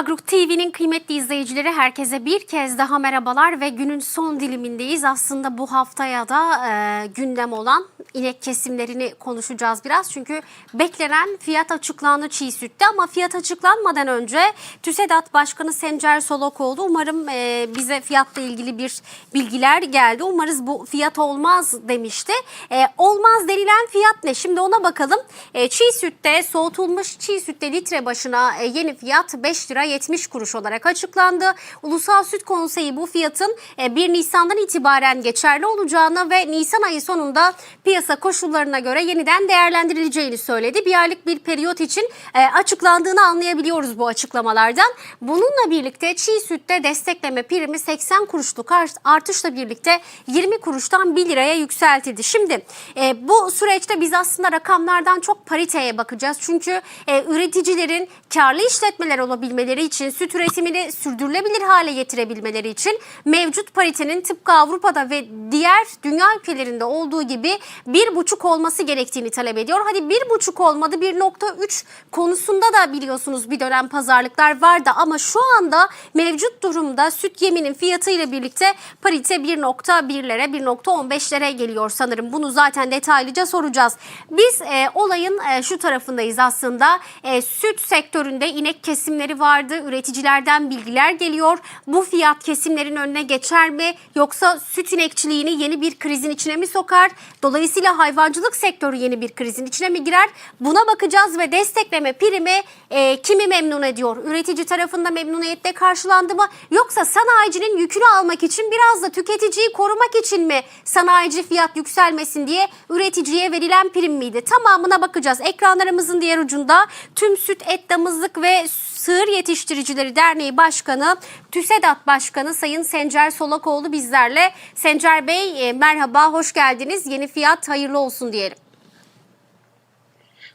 agro TV'nin kıymetli izleyicileri herkese bir kez daha merhabalar ve günün son dilimindeyiz. Aslında bu haftaya da e, gündem olan inek kesimlerini konuşacağız biraz. Çünkü beklenen fiyat açıklandı çiğ sütte ama fiyat açıklanmadan önce TÜSEDAT Başkanı Sencer Solokoğlu umarım e, bize fiyatla ilgili bir bilgiler geldi. Umarız bu fiyat olmaz demişti. E, olmaz denilen fiyat ne? Şimdi ona bakalım. E, çiğ sütte soğutulmuş çiğ sütte litre başına e, yeni fiyat 5 lira 70 kuruş olarak açıklandı. Ulusal Süt Konseyi bu fiyatın e, 1 Nisan'dan itibaren geçerli olacağını ve Nisan ayı sonunda piyasa koşullarına göre yeniden değerlendirileceğini söyledi. Bir aylık bir periyot için e, açıklandığını anlayabiliyoruz bu açıklamalardan. Bununla birlikte çiğ sütte destekleme primi 80 kuruşluk art- artışla birlikte 20 kuruştan 1 liraya yükseltildi. Şimdi e, bu süreçte biz aslında rakamlardan çok pariteye bakacağız. Çünkü e, üreticilerin karlı işletmeler olabilmeleri için, süt üretimini sürdürülebilir hale getirebilmeleri için mevcut paritenin tıpkı Avrupa'da ve diğer dünya ülkelerinde olduğu gibi bir buçuk olması gerektiğini talep ediyor. Hadi bir buçuk olmadı 1.3 konusunda da biliyorsunuz bir dönem pazarlıklar vardı ama şu anda mevcut durumda süt yeminin fiyatı ile birlikte parite 1.1'lere 1.15'lere geliyor sanırım. Bunu zaten detaylıca soracağız. Biz e, olayın e, şu tarafındayız aslında. E, süt sektöründe inek kesimleri vardı. Üreticilerden bilgiler geliyor. Bu fiyat kesimlerin önüne geçer mi? Yoksa süt inekçiliğini yeni bir krizin içine mi sokar? Dolayısıyla hayvancılık sektörü yeni bir krizin içine mi girer? Buna bakacağız ve destekleme primi e, kimi memnun ediyor? Üretici tarafında memnuniyetle karşılandı mı? Yoksa sanayicinin yükünü almak için biraz da tüketiciyi korumak için mi sanayici fiyat yükselmesin diye üreticiye verilen prim miydi? Tamamına bakacağız. Ekranlarımızın diğer ucunda tüm süt, et, damızlık ve Sığır Yetiştiricileri Derneği Başkanı, TÜSEDAT Başkanı Sayın Sencer Solakoğlu bizlerle. Sencer Bey e, merhaba, hoş geldiniz. Yeni fiyat hayırlı olsun diyelim.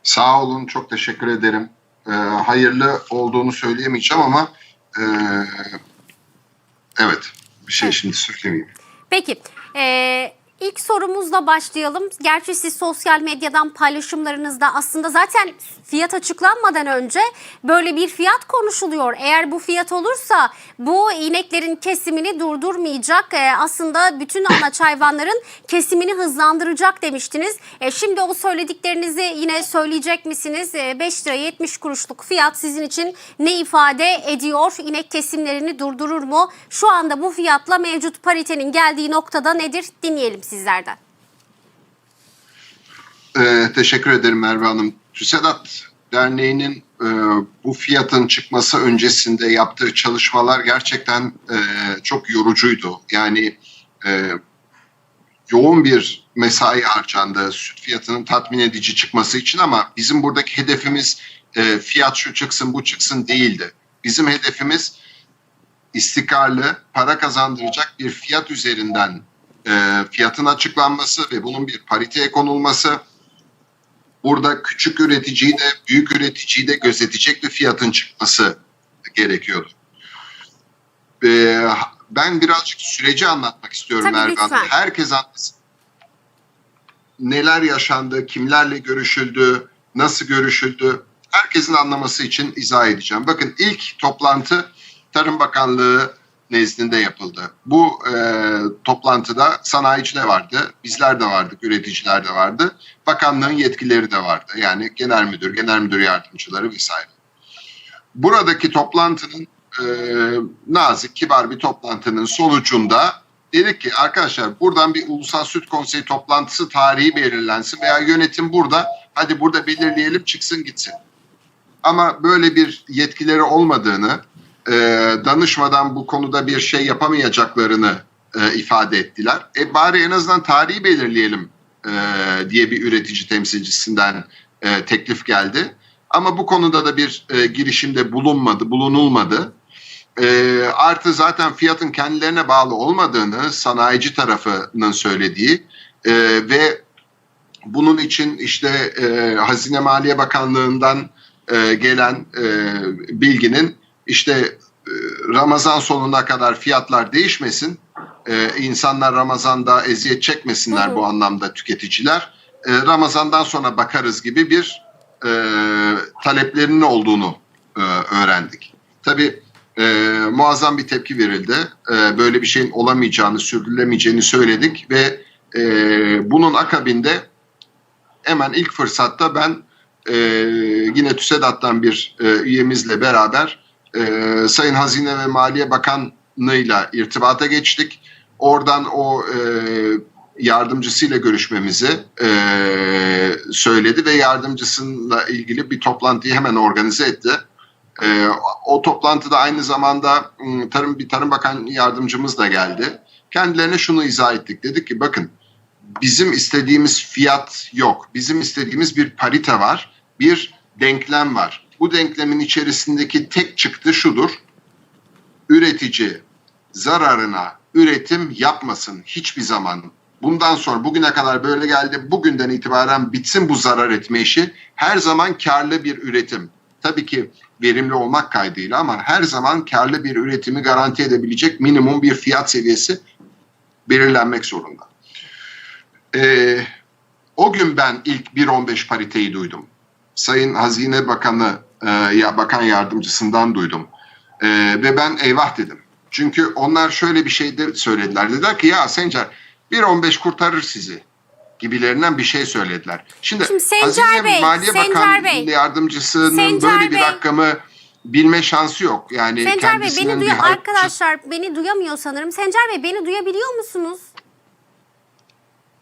Sağ olun, çok teşekkür ederim. Ee, hayırlı olduğunu söyleyemeyeceğim ama e, evet, bir şey şimdi söylemeyeyim. Peki, e, ilk sorumuzla başlayalım. Gerçi siz sosyal medyadan paylaşımlarınızda aslında zaten fiyat açıklanmadan önce böyle bir fiyat konuşuluyor. Eğer bu fiyat olursa bu ineklerin kesimini durdurmayacak. E, aslında bütün anaç hayvanların kesimini hızlandıracak demiştiniz. E, şimdi o söylediklerinizi yine söyleyecek misiniz? E, 5 lira 70 kuruşluk fiyat sizin için ne ifade ediyor? İnek kesimlerini durdurur mu? Şu anda bu fiyatla mevcut paritenin geldiği noktada nedir? Dinleyelim sizlerden. Ee, teşekkür ederim Merve Hanım. TÜSEDAT Derneği'nin e, bu fiyatın çıkması öncesinde yaptığı çalışmalar gerçekten e, çok yorucuydu. Yani e, yoğun bir mesai harcandı süt fiyatının tatmin edici çıkması için ama bizim buradaki hedefimiz e, fiyat şu çıksın bu çıksın değildi. Bizim hedefimiz istikrarlı, para kazandıracak bir fiyat üzerinden e, fiyatın açıklanması ve bunun bir pariteye konulması. Burada küçük üreticiyi de büyük üreticiyi de gözetecek bir fiyatın çıkması gerekiyordu. E, ben birazcık süreci anlatmak istiyorum Tabii, lütfen. Herkes anlasın. Neler yaşandı, kimlerle görüşüldü, nasıl görüşüldü? Herkesin anlaması için izah edeceğim. Bakın ilk toplantı Tarım Bakanlığı nezdinde yapıldı. Bu e, toplantıda sanayici de vardı, bizler de vardık, üreticiler de vardı. Bakanlığın yetkileri de vardı. Yani genel müdür, genel müdür yardımcıları vesaire. Buradaki toplantının e, nazik, kibar bir toplantının sonucunda dedik ki arkadaşlar buradan bir ulusal süt konseyi toplantısı tarihi belirlensin veya yönetim burada hadi burada belirleyelim çıksın gitsin. Ama böyle bir yetkileri olmadığını, e, danışmadan bu konuda bir şey yapamayacaklarını e, ifade ettiler. E bari en azından tarihi belirleyelim e, diye bir üretici temsilcisinden e, teklif geldi. Ama bu konuda da bir e, girişimde bulunmadı, bulunulmadı. E, artı zaten fiyatın kendilerine bağlı olmadığını sanayici tarafının söylediği e, ve bunun için işte e, Hazine Maliye Bakanlığı'ndan e, gelen e, bilginin işte e, Ramazan sonuna kadar fiyatlar değişmesin, e, insanlar Ramazan'da eziyet çekmesinler Hı bu anlamda tüketiciler, e, Ramazan'dan sonra bakarız gibi bir e, taleplerinin olduğunu e, öğrendik. Tabii e, muazzam bir tepki verildi. E, böyle bir şeyin olamayacağını, sürdürülemeyeceğini söyledik ve e, bunun akabinde hemen ilk fırsatta ben e, yine TÜSEDAT'tan bir e, üyemizle beraber e, Sayın Hazine ve Maliye Bakanlığı'yla irtibata geçtik. Oradan o e, yardımcısıyla görüşmemizi e, söyledi ve yardımcısıyla ilgili bir toplantıyı hemen organize etti. E, o toplantıda aynı zamanda m, Tarım bir Tarım Bakan yardımcımız da geldi. Kendilerine şunu izah ettik. Dedik ki bakın bizim istediğimiz fiyat yok. Bizim istediğimiz bir parite var. Bir denklem var. Bu denklemin içerisindeki tek çıktı şudur. Üretici zararına üretim yapmasın hiçbir zaman. Bundan sonra bugüne kadar böyle geldi. Bugünden itibaren bitsin bu zarar etme işi. Her zaman karlı bir üretim. Tabii ki verimli olmak kaydıyla ama her zaman karlı bir üretimi garanti edebilecek minimum bir fiyat seviyesi belirlenmek zorunda. Ee, o gün ben ilk 1.15 pariteyi duydum. Sayın Hazine Bakanı ya Bakan Yardımcısından duydum. E, ve ben eyvah dedim. Çünkü onlar şöyle bir şey de söylediler. Dediler ki ya Sencer 1.15 kurtarır sizi gibilerinden bir şey söylediler. Şimdi, Şimdi Sencer Hazine Bey, Maliye Sencer Bakan Bey. Yardımcısının Sencer böyle bir Bey. rakamı bilme şansı yok. Yani Sencer Bey beni hayatçı- arkadaşlar beni duyamıyor sanırım. Sencer Bey beni duyabiliyor musunuz?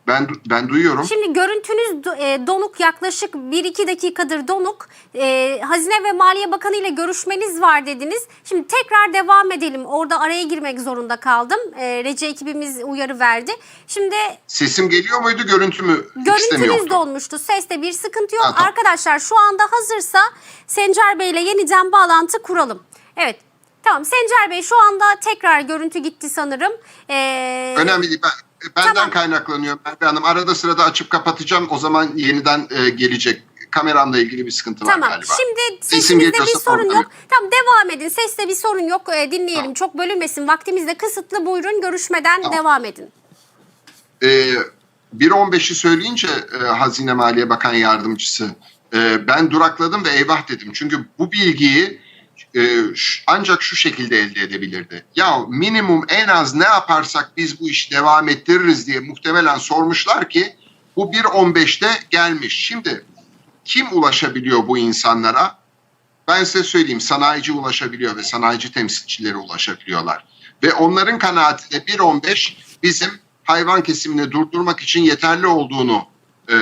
Ben ben duyuyorum. Şimdi görüntünüz e, donuk yaklaşık 1-2 dakikadır donuk. E, Hazine ve Maliye Bakanı ile görüşmeniz var dediniz. Şimdi tekrar devam edelim. Orada araya girmek zorunda kaldım. E, Rece ekibimiz uyarı verdi. Şimdi Sesim geliyor muydu, görüntü mü? Görüntünüz yoktu? donmuştu. Seste bir sıkıntı yok. Ha, tamam. Arkadaşlar şu anda hazırsa Sencer Bey ile yeniden bağlantı kuralım. Evet. Tamam Sencer Bey şu anda tekrar görüntü gitti sanırım. E, Önemli değil. Ben, benden Tamam. kaynaklanıyor Merve Hanım. Arada sırada açıp kapatacağım. O zaman yeniden e, gelecek. Kameramla ilgili bir sıkıntı var Tamam. galiba. Şimdi Sesim sesimizde bir sorun problem yok. Tamam devam edin. Seste bir sorun yok. Ee, dinleyelim. Tamam. Çok bölünmesin. Vaktimiz de kısıtlı. Buyurun görüşmeden Tamam. devam edin. E, 1.15'i söyleyince e, Hazine Maliye Bakan Yardımcısı e, ben durakladım ve eyvah dedim. Çünkü bu bilgiyi e, ancak şu şekilde elde edebilirdi. Ya minimum en az ne yaparsak biz bu işi devam ettiririz diye muhtemelen sormuşlar ki bu 1.15'te gelmiş. Şimdi kim ulaşabiliyor bu insanlara? Ben size söyleyeyim sanayici ulaşabiliyor ve sanayici temsilcileri ulaşabiliyorlar. Ve onların kanaatinde 1.15 bizim hayvan kesimini durdurmak için yeterli olduğunu e,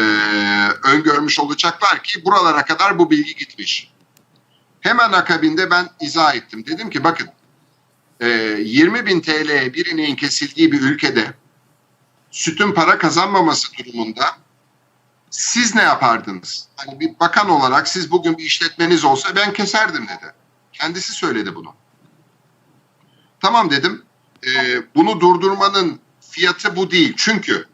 öngörmüş olacaklar ki buralara kadar bu bilgi gitmiş. Hemen akabinde ben izah ettim. Dedim ki bakın e, 20 bin TL'ye bir ineğin kesildiği bir ülkede sütün para kazanmaması durumunda siz ne yapardınız? Hani bir bakan olarak siz bugün bir işletmeniz olsa ben keserdim dedi. Kendisi söyledi bunu. Tamam dedim. Ee, bunu durdurmanın fiyatı bu değil. Çünkü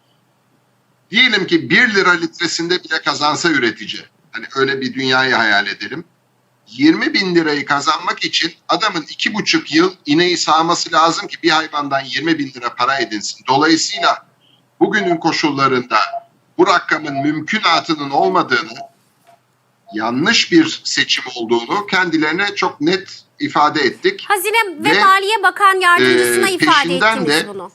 diyelim ki 1 lira litresinde bile kazansa üretici. Hani öyle bir dünyayı hayal edelim. 20 bin lirayı kazanmak için adamın iki buçuk yıl ineği sağması lazım ki bir hayvandan 20 bin lira para edinsin. Dolayısıyla bugünün koşullarında bu rakamın mümkünatının olmadığını, yanlış bir seçim olduğunu kendilerine çok net ifade ettik. Hazine ve, Ve, Maliye Bakan Yardımcısına e, ifade ettiniz de- bunu.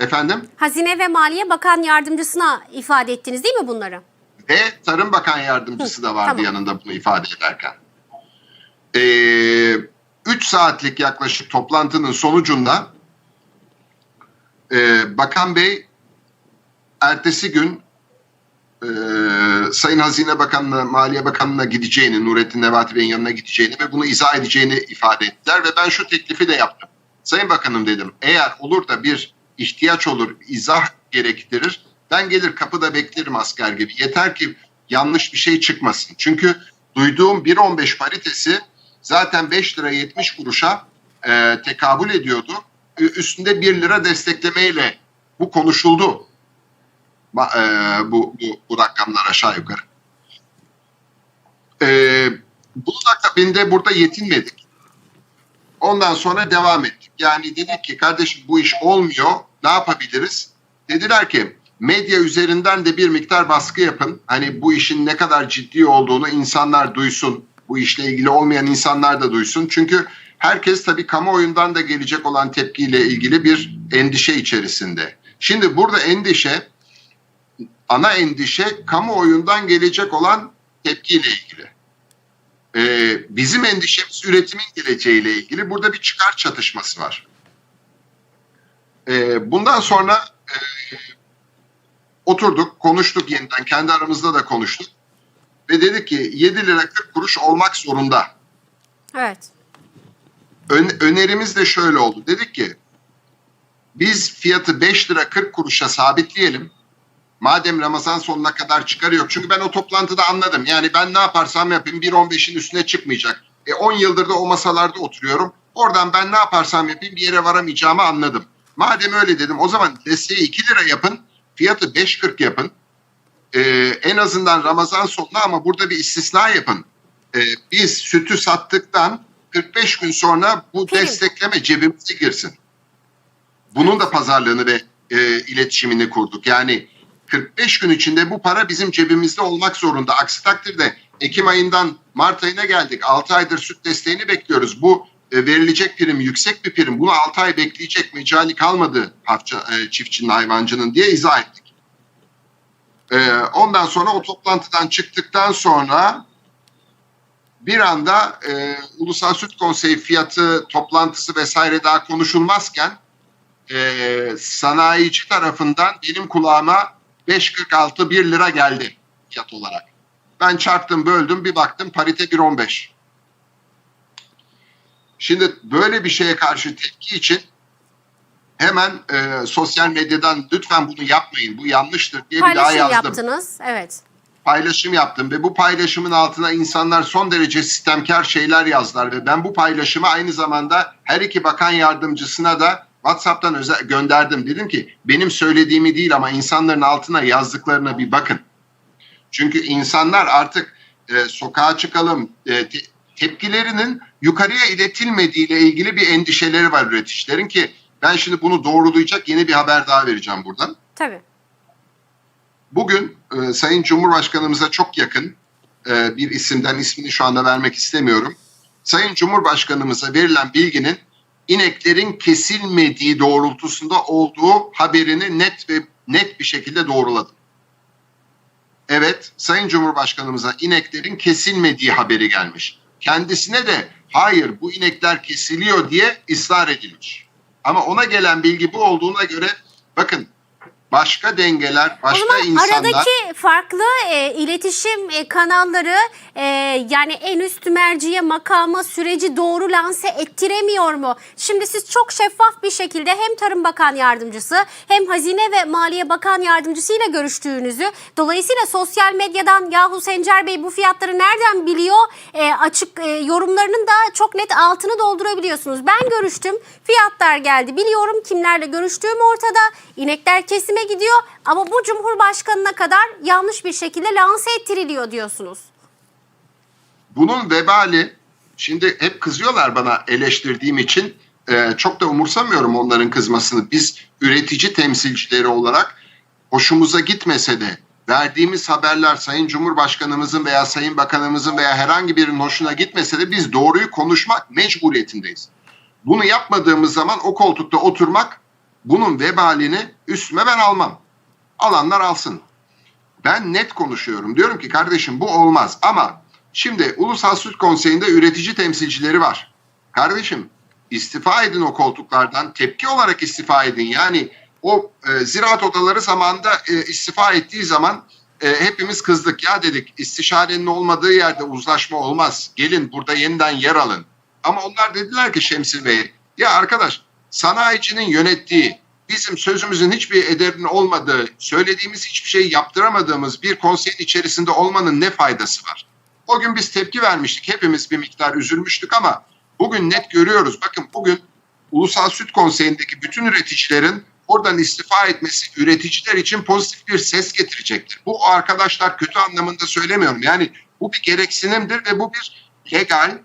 Efendim? Hazine ve Maliye Bakan Yardımcısına ifade ettiniz değil mi bunları? Ve Tarım Bakan Yardımcısı da vardı tamam. yanında bunu ifade ederken. 3 saatlik yaklaşık toplantının sonucunda e, Bakan Bey ertesi gün e, Sayın Hazine Bakanı'na, Maliye Bakanı'na gideceğini, Nurettin Nebati Bey'in yanına gideceğini ve bunu izah edeceğini ifade ettiler ve ben şu teklifi de yaptım. Sayın Bakanım dedim, eğer olur da bir ihtiyaç olur, izah gerektirir, ben gelir kapıda beklerim asker gibi. Yeter ki yanlış bir şey çıkmasın. Çünkü duyduğum 1.15 paritesi zaten 5 lira 70 kuruşa e, tekabül ediyordu. Üstünde 1 lira desteklemeyle bu konuşuldu. Ma- e, bu, bu, bu rakamlar aşağı yukarı. E, bunun akabinde burada yetinmedik. Ondan sonra devam ettik. Yani dedik ki kardeşim bu iş olmuyor. Ne yapabiliriz? Dediler ki medya üzerinden de bir miktar baskı yapın. Hani bu işin ne kadar ciddi olduğunu insanlar duysun. Bu işle ilgili olmayan insanlar da duysun. Çünkü herkes tabii kamuoyundan da gelecek olan tepkiyle ilgili bir endişe içerisinde. Şimdi burada endişe, ana endişe kamuoyundan gelecek olan tepkiyle ilgili. Ee, bizim endişemiz üretimin geleceğiyle ilgili. Burada bir çıkar çatışması var. Ee, bundan sonra oturduk, konuştuk yeniden. Kendi aramızda da konuştuk. Ve dedik ki 7 lira 40 kuruş olmak zorunda. Evet. Ön- önerimiz de şöyle oldu. Dedik ki biz fiyatı 5 lira 40 kuruşa sabitleyelim. Madem Ramazan sonuna kadar çıkarı yok. Çünkü ben o toplantıda anladım. Yani ben ne yaparsam yapayım 1.15'in üstüne çıkmayacak. E 10 yıldır da o masalarda oturuyorum. Oradan ben ne yaparsam yapayım bir yere varamayacağımı anladım. Madem öyle dedim o zaman desteği 2 lira yapın. Fiyatı 5.40 yapın. E, en azından Ramazan sonuna ama burada bir istisna yapın. E, biz sütü sattıktan 45 gün sonra bu Prim. destekleme cebimize girsin. Bunun da pazarlığını ve e, iletişimini kurduk. Yani 45 gün içinde bu para bizim cebimizde olmak zorunda. Aksi takdirde Ekim ayından Mart ayına geldik. 6 aydır süt desteğini bekliyoruz. Bu verilecek prim yüksek bir prim. Bunu 6 ay bekleyecek mecali kalmadı hafça, e, çiftçinin hayvancının diye izah ettik. E, ondan sonra o toplantıdan çıktıktan sonra bir anda e, Ulusal Süt Konseyi fiyatı toplantısı vesaire daha konuşulmazken e, sanayici tarafından benim kulağıma 5.46 1 lira geldi fiyat olarak. Ben çarptım böldüm bir baktım parite 1.15. Şimdi böyle bir şeye karşı tepki için hemen e, sosyal medyadan lütfen bunu yapmayın bu yanlıştır diye bir daha Paylaşım yazdım yaptınız. Evet. paylaşım yaptım ve bu paylaşımın altına insanlar son derece sistemkar şeyler yazdılar ve ben bu paylaşımı aynı zamanda her iki bakan yardımcısına da WhatsApp'tan özel gönderdim. Dedim ki benim söylediğimi değil ama insanların altına yazdıklarına bir bakın. Çünkü insanlar artık e, sokağa çıkalım e, tepkilerinin yukarıya iletilmediğiyle ilgili bir endişeleri var üreticilerin ki ben şimdi bunu doğrulayacak yeni bir haber daha vereceğim buradan. Tabii. Bugün e, Sayın Cumhurbaşkanımıza çok yakın e, bir isimden ismini şu anda vermek istemiyorum. Sayın Cumhurbaşkanımıza verilen bilginin ineklerin kesilmediği doğrultusunda olduğu haberini net ve net bir şekilde doğruladım. Evet, Sayın Cumhurbaşkanımıza ineklerin kesilmediği haberi gelmiş. Kendisine de hayır bu inekler kesiliyor diye ısrar edilmiş. Ama ona gelen bilgi bu olduğuna göre bakın başka dengeler, O başka zaman insanlar aradaki farklı e, iletişim e, kanalları e, yani en üst merciye makama süreci doğru lanse ettiremiyor mu? Şimdi siz çok şeffaf bir şekilde hem Tarım Bakan Yardımcısı hem Hazine ve Maliye Bakan Yardımcısı ile görüştüğünüzü dolayısıyla sosyal medyadan yahu Sencer Bey bu fiyatları nereden biliyor E, açık e, yorumlarının da çok net altını doldurabiliyorsunuz. Ben görüştüm fiyatlar geldi biliyorum kimlerle görüştüğüm ortada inekler kesime gidiyor ama bu Cumhurbaşkanına kadar yanlış bir şekilde lanse ettiriliyor diyorsunuz. bunun vebali şimdi hep kızıyorlar bana eleştirdiğim için Ee, çok da umursamıyorum onların kızmasını. Biz üretici temsilcileri olarak hoşumuza gitmese de verdiğimiz haberler Sayın Cumhurbaşkanımızın veya Sayın Bakanımızın veya herhangi birinin hoşuna gitmese de biz doğruyu konuşmak mecburiyetindeyiz. Bunu yapmadığımız zaman o koltukta oturmak bunun vebalini üstüme ben almam. Alanlar alsın. Ben net konuşuyorum. Diyorum ki kardeşim bu olmaz ama şimdi Ulusal Süt Konseyi'nde üretici temsilcileri var. Kardeşim istifa edin o koltuklardan. Tepki olarak istifa edin. Yani o e, ziraat odaları zamanında e, istifa ettiği zaman e, hepimiz kızdık. Ya dedik istişarenin olmadığı yerde uzlaşma olmaz. Gelin burada yeniden yer alın. Ama onlar dediler ki Şemsil Bey ya arkadaş sanayicinin yönettiği bizim sözümüzün hiçbir ederinin olmadığı, söylediğimiz hiçbir şey yaptıramadığımız bir konseyin içerisinde olmanın ne faydası var? O gün biz tepki vermiştik. Hepimiz bir miktar üzülmüştük ama bugün net görüyoruz. Bakın bugün Ulusal Süt Konseyi'ndeki bütün üreticilerin oradan istifa etmesi üreticiler için pozitif bir ses getirecektir. Bu arkadaşlar kötü anlamında söylemiyorum. Yani bu bir gereksinimdir ve bu bir legal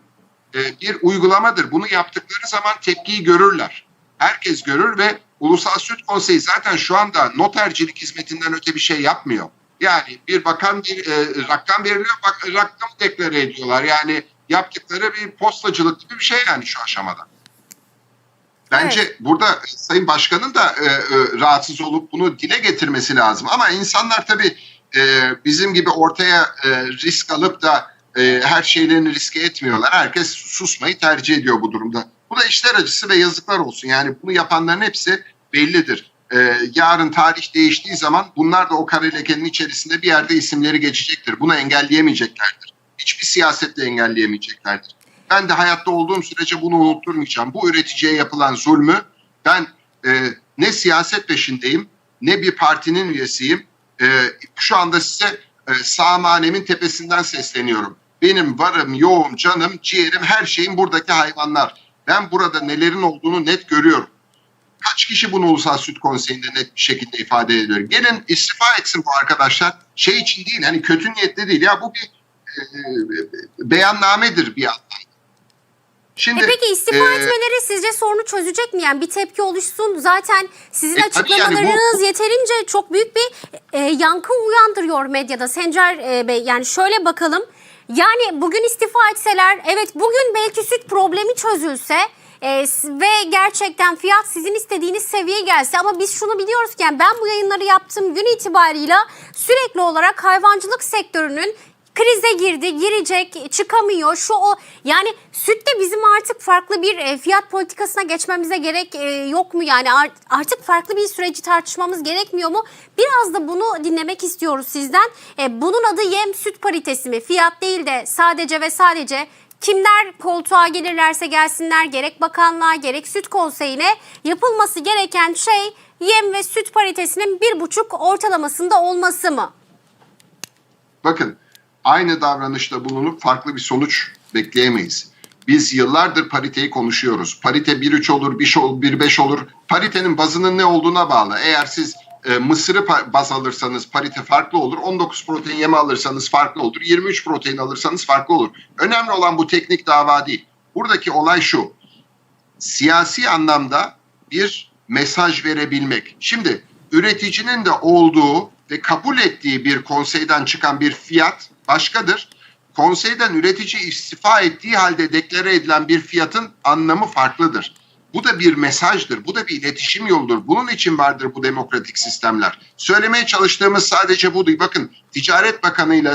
e, bir uygulamadır. Bunu yaptıkları zaman tepkiyi görürler. Herkes görür ve Ulusal Süt Konseyi zaten şu anda notercilik hizmetinden öte bir şey yapmıyor. Yani bir bakan bir e, rakam veriliyor, bak, rakam deklare ediyorlar. Yani yaptıkları bir postacılık gibi bir şey yani şu aşamada. Bence burada Sayın Başkan'ın da e, e, rahatsız olup bunu dile getirmesi lazım. Ama insanlar tabii e, bizim gibi ortaya e, risk alıp da e, her şeylerini riske etmiyorlar. Herkes susmayı tercih ediyor bu durumda. Bu da işler acısı ve yazıklar olsun. Yani bunu yapanların hepsi bellidir. E, yarın tarih değiştiği zaman bunlar da o kare lekenin içerisinde bir yerde isimleri geçecektir. Bunu engelleyemeyeceklerdir. Hiçbir siyasetle engelleyemeyeceklerdir. Ben de hayatta olduğum sürece bunu unutturmayacağım. Bu üreticiye yapılan zulmü ben e, ne siyaset peşindeyim ne bir partinin üyesiyim. E, şu anda size e, sağmanemin tepesinden sesleniyorum. Benim varım, yoğum, canım, ciğerim, her şeyim buradaki hayvanlar. Ben burada nelerin olduğunu net görüyorum. Kaç kişi bunu Ulusal Süt Konseyi'nde net bir şekilde ifade ediyor. Gelin istifa etsin bu arkadaşlar. Şey için değil, hani kötü niyetli değil. Ya bu bir e, beyannamedir bir yandan. Şimdi E peki istifa e, etmeleri sizce sorunu çözecek mi? Yani bir tepki oluşsun. Zaten sizin E, tabii yani bu- açıklamalarınız yeterince çok büyük bir e, yankı uyandırıyor medyada. Sencer e, Bey yani şöyle bakalım. Yani bugün istifa etseler evet bugün belki süt problemi çözülse e, ve gerçekten fiyat sizin istediğiniz seviyeye gelse ama biz şunu biliyoruz ki yani ben bu yayınları yaptığım gün itibarıyla sürekli olarak hayvancılık sektörünün krize girdi, girecek, çıkamıyor. Şu o yani sütte bizim artık farklı bir e, fiyat politikasına geçmemize gerek e, yok mu yani Art- artık farklı bir süreci tartışmamız gerekmiyor mu? Biraz da bunu dinlemek istiyoruz sizden. E, bunun adı yem süt paritesi mi? Fiyat değil de sadece ve sadece kimler koltuğa gelirlerse gelsinler gerek bakanlığa gerek süt konseyine yapılması gereken şey yem ve süt paritesinin bir buçuk ortalamasında olması mı? Bakın aynı davranışta bulunup farklı bir sonuç bekleyemeyiz. Biz yıllardır pariteyi konuşuyoruz. Parite 1.3 olur, 1.5 olur, 1.5 olur. Paritenin bazının ne olduğuna bağlı. Eğer siz e, mısırı baz alırsanız parite farklı olur. 19 protein yeme alırsanız farklı olur. 23 protein alırsanız farklı olur. Önemli olan bu teknik dava değil. Buradaki olay şu. Siyasi anlamda bir mesaj verebilmek. Şimdi üreticinin de olduğu ve kabul ettiği bir konseyden çıkan bir fiyat başkadır. Konseyden üretici istifa ettiği halde deklare edilen bir fiyatın anlamı farklıdır. Bu da bir mesajdır, bu da bir iletişim yoludur. Bunun için vardır bu demokratik sistemler. Söylemeye çalıştığımız sadece bu değil. Bakın Ticaret Bakanı ile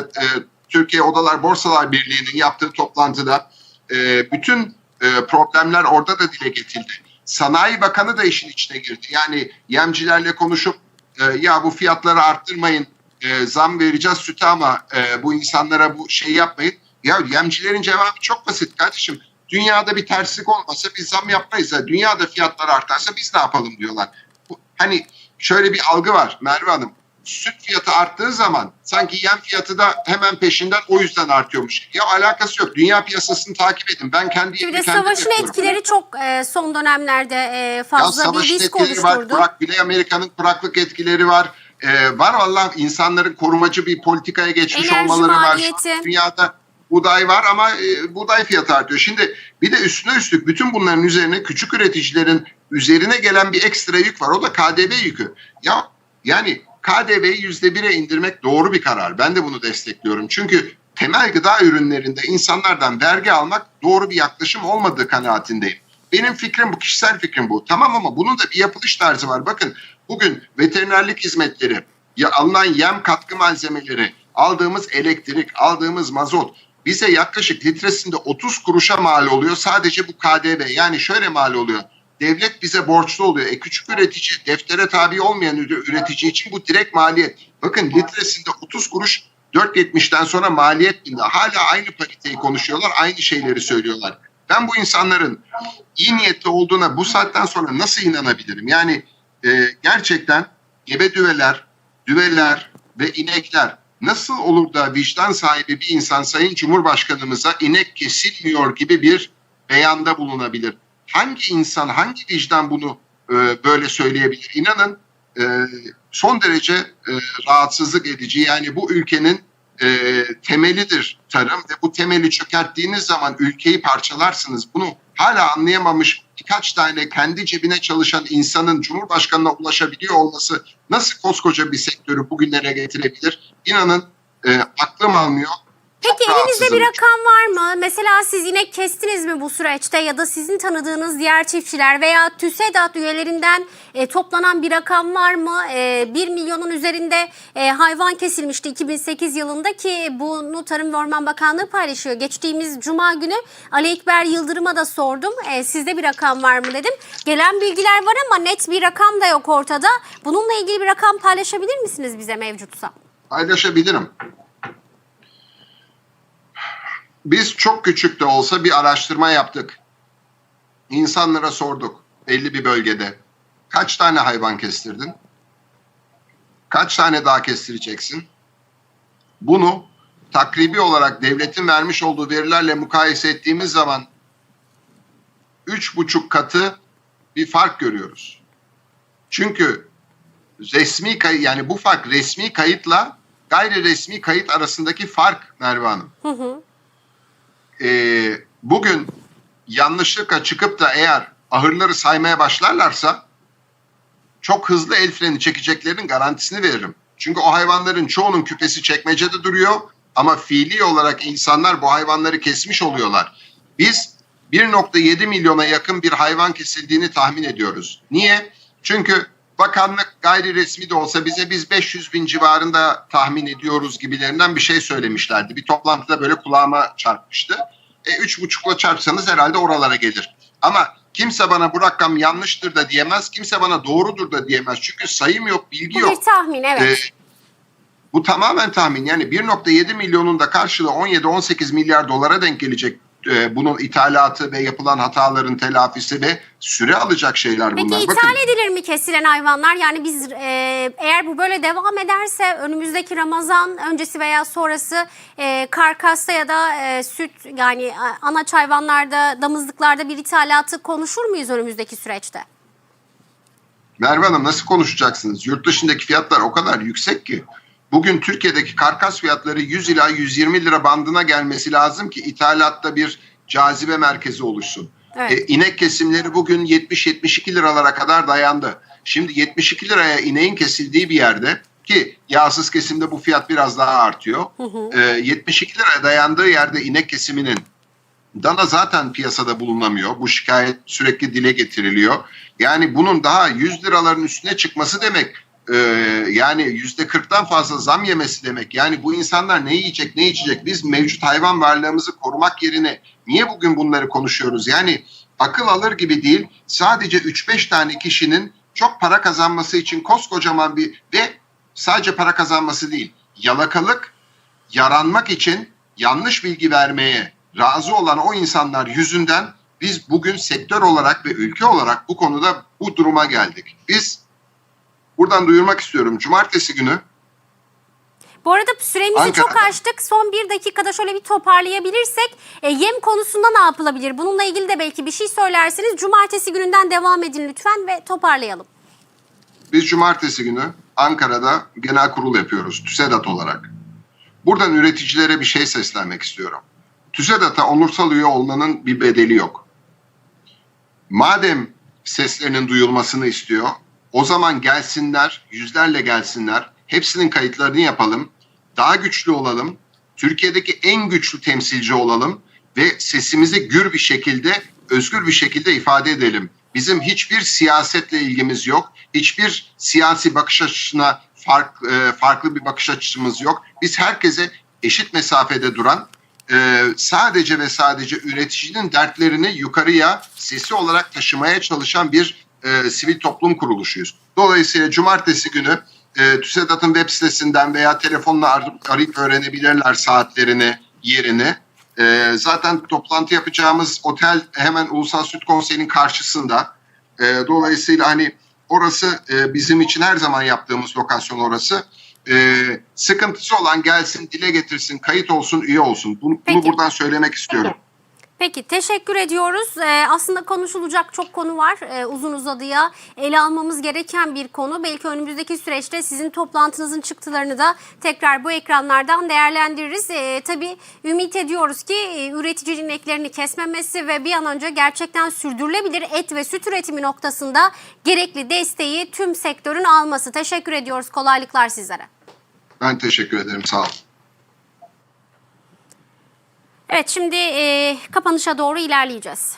Türkiye Odalar Borsalar Birliği'nin yaptığı toplantıda e, bütün e, problemler orada da dile getirildi. Sanayi Bakanı da işin içine girdi. Yani yemcilerle konuşup e, ya bu fiyatları arttırmayın, e, zam vereceğiz sütü ama e, bu insanlara bu şey yapmayın. Ya yemcilerin cevabı çok basit kardeşim. Dünyada bir terslik olmasa biz zam yapmayız. Ya. Dünyada fiyatlar artarsa biz ne yapalım diyorlar. Bu, hani şöyle bir algı var Merve Hanım. Süt fiyatı arttığı zaman sanki yem fiyatı da hemen peşinden o yüzden artıyormuş. Ya alakası yok. Dünya piyasasını takip edin. Ben kendi Bir de savaşın yapıyorum. etkileri çok e, son dönemlerde e, Ya fazla bir savaşın risk etkileri var. oluşturdu. Kurak, Güney Amerika'nın kuraklık etkileri var. Ee, var valla insanların korumacı bir politikaya geçmiş Enerji olmaları var. maliyeti. Dünyada buğday var ama e, buğday fiyatı artıyor. Şimdi bir de üstüne üstlük bütün bunların üzerine küçük üreticilerin üzerine gelen bir ekstra yük var. O da KDV yükü. Ya yani KDV'yi yüzde bire indirmek doğru bir karar. Ben de bunu destekliyorum. Çünkü temel gıda ürünlerinde insanlardan vergi almak doğru bir yaklaşım olmadığı kanaatindeyim. Benim fikrim bu, kişisel fikrim bu. Tamam ama bunun da bir yapılış tarzı var. Bakın bugün veterinerlik hizmetleri, ya alınan yem katkı malzemeleri, aldığımız elektrik, aldığımız mazot bize yaklaşık litresinde 30 kuruşa mal oluyor. Sadece bu KDV yani şöyle mal oluyor. Devlet bize borçlu oluyor. E küçük üretici, deftere tabi olmayan üre- üretici için bu direkt maliyet. Bakın litresinde 30 kuruş 4.70'ten sonra maliyet bindi. Hala aynı pariteyi konuşuyorlar, aynı şeyleri söylüyorlar. Ben bu insanların iyi niyetli olduğuna bu saatten sonra nasıl inanabilirim? Yani e, gerçekten gebe düveler, düveler ve inekler nasıl olur da vicdan sahibi bir insan Sayın Cumhurbaşkanımıza inek kesilmiyor gibi bir beyanda bulunabilir? Hangi insan, hangi vicdan bunu e, böyle söyleyebilir? İnanın e, son derece e, rahatsızlık edici. Yani bu ülkenin e, temelidir tarım ve bu temeli çökerttiğiniz zaman ülkeyi parçalarsınız. Bunu hala anlayamamış birkaç tane kendi cebine çalışan insanın Cumhurbaşkanı'na ulaşabiliyor olması nasıl koskoca bir sektörü bugünlere getirebilir? İnanın e, aklım almıyor. Peki elinizde bir rakam var mı? Mesela siz inek kestiniz mi bu süreçte ya da sizin tanıdığınız diğer çiftçiler veya TÜSEDAT üyelerinden e, toplanan bir rakam var mı? E, 1 milyonun üzerinde e, hayvan kesilmişti 2008 yılında ki bunu Tarım ve Orman Bakanlığı paylaşıyor. Geçtiğimiz Cuma günü Ali Ekber Yıldırım'a da sordum. E, sizde bir rakam var mı dedim. Gelen bilgiler var ama net bir rakam da yok ortada. Bununla ilgili bir rakam paylaşabilir misiniz bize mevcutsa? Paylaşabilirim. Biz çok küçük de olsa bir araştırma yaptık. İnsanlara sorduk belli bir bölgede. Kaç tane hayvan kestirdin? Kaç tane daha kestireceksin? Bunu takribi olarak devletin vermiş olduğu verilerle mukayese ettiğimiz zaman üç buçuk katı bir fark görüyoruz. Çünkü resmi kayıt yani bu fark resmi kayıtla gayri resmi kayıt arasındaki fark Merve Hanım. Hı hı. Ee, bugün yanlışlıkla çıkıp da eğer ahırları saymaya başlarlarsa çok hızlı el freni çekeceklerinin garantisini veririm. Çünkü o hayvanların çoğunun küpesi çekmecede duruyor ama fiili olarak insanlar bu hayvanları kesmiş oluyorlar. Biz 1.7 milyona yakın bir hayvan kesildiğini tahmin ediyoruz. Niye? Çünkü bakanlık gayri resmi de olsa bize biz 500 bin civarında tahmin ediyoruz gibilerinden bir şey söylemişlerdi. Bir toplantıda böyle kulağıma çarpmıştı. E, üç buçukla çarpsanız herhalde oralara gelir. Ama kimse bana bu rakam yanlıştır da diyemez. Kimse bana doğrudur da diyemez. Çünkü sayım yok, bilgi Bu yok. bir tahmin evet. Ee, bu tamamen tahmin. Yani 1.7 milyonun da karşılığı 17-18 milyar dolara denk gelecek. Ee, bunun ithalatı ve yapılan hataların telafisi ve süre alacak şeyler Peki bunlar. ithal Bakın edilir mi kesilen hayvanlar? Yani biz e, eğer bu böyle devam ederse önümüzdeki Ramazan öncesi veya sonrası e, karkasta ya da e, süt yani e, anaç hayvanlarda, damızlıklarda bir ithalatı konuşur muyuz önümüzdeki süreçte? Merve Hanım nasıl konuşacaksınız? Yurt dışındaki fiyatlar o kadar yüksek ki. Bugün Türkiye'deki karkas fiyatları 100 ila 120 lira bandına gelmesi lazım ki ithalatta bir cazibe merkezi oluşsun. Evet. E, inek kesimleri bugün 70-72 liralara kadar dayandı. Şimdi 72 liraya ineğin kesildiği bir yerde ki yağsız kesimde bu fiyat biraz daha artıyor. E, 72 liraya dayandığı yerde inek kesiminin dana zaten piyasada bulunamıyor. Bu şikayet sürekli dile getiriliyor. Yani bunun daha 100 liraların üstüne çıkması demek e, yani yüzde 40'tan fazla zam yemesi demek. Yani bu insanlar ne yiyecek ne içecek? Biz mevcut hayvan varlığımızı korumak yerine niye bugün bunları konuşuyoruz? Yani akıl alır gibi değil. Sadece 3-5 tane kişinin çok para kazanması için koskocaman bir ve sadece para kazanması değil. Yalakalık yaranmak için yanlış bilgi vermeye razı olan o insanlar yüzünden biz bugün sektör olarak ve ülke olarak bu konuda bu duruma geldik. Biz buradan duyurmak istiyorum. Cumartesi günü Bu arada süremizi Ankara'da. çok açtık. Son bir dakikada şöyle bir toparlayabilirsek e, yem konusunda ne yapılabilir? Bununla ilgili de belki bir şey söylerseniz cumartesi gününden devam edin lütfen ve toparlayalım. biz cumartesi günü Ankara'da genel kurul yapıyoruz TÜSEDAT olarak. Buradan üreticilere bir şey seslenmek istiyorum. TÜSEDAT'a onursal üye olmanın bir bedeli yok. Madem seslerinin duyulmasını istiyor, o zaman gelsinler, yüzlerle gelsinler. Hepsinin kayıtlarını yapalım. Daha güçlü olalım. Türkiye'deki en güçlü temsilci olalım ve sesimizi gür bir şekilde, özgür bir şekilde ifade edelim. Bizim hiçbir siyasetle ilgimiz yok. Hiçbir siyasi bakış açısına fark, e, farklı bir bakış açımız yok. Biz herkese eşit mesafede duran, e, sadece ve sadece üreticinin dertlerini yukarıya sesi olarak taşımaya çalışan bir e, sivil toplum kuruluşuyuz. Dolayısıyla cumartesi günü e, TÜSEDAT'ın web sitesinden veya telefonla arayıp, arayıp öğrenebilirler saatlerini, yerini. E, zaten toplantı yapacağımız otel hemen Ulusal Süt Konseyi'nin karşısında. E, dolayısıyla hani orası e, bizim için her zaman yaptığımız lokasyon orası. E, sıkıntısı olan gelsin, dile getirsin, kayıt olsun, üye olsun. Bunu, bunu Peki. buradan söylemek istiyorum. Peki teşekkür ediyoruz. Ee, aslında konuşulacak çok konu var. Ee, uzun uzadıya ele almamız gereken bir konu. Belki önümüzdeki süreçte sizin toplantınızın çıktılarını da tekrar bu ekranlardan değerlendiririz. Ee, tabii ümit ediyoruz ki e, üreticinin kesmemesi ve bir an önce gerçekten sürdürülebilir et ve süt üretimi noktasında gerekli desteği tüm sektörün alması. Teşekkür ediyoruz. Kolaylıklar sizlere. Ben teşekkür ederim. Sağ olun. Evet şimdi e, kapanışa doğru ilerleyeceğiz.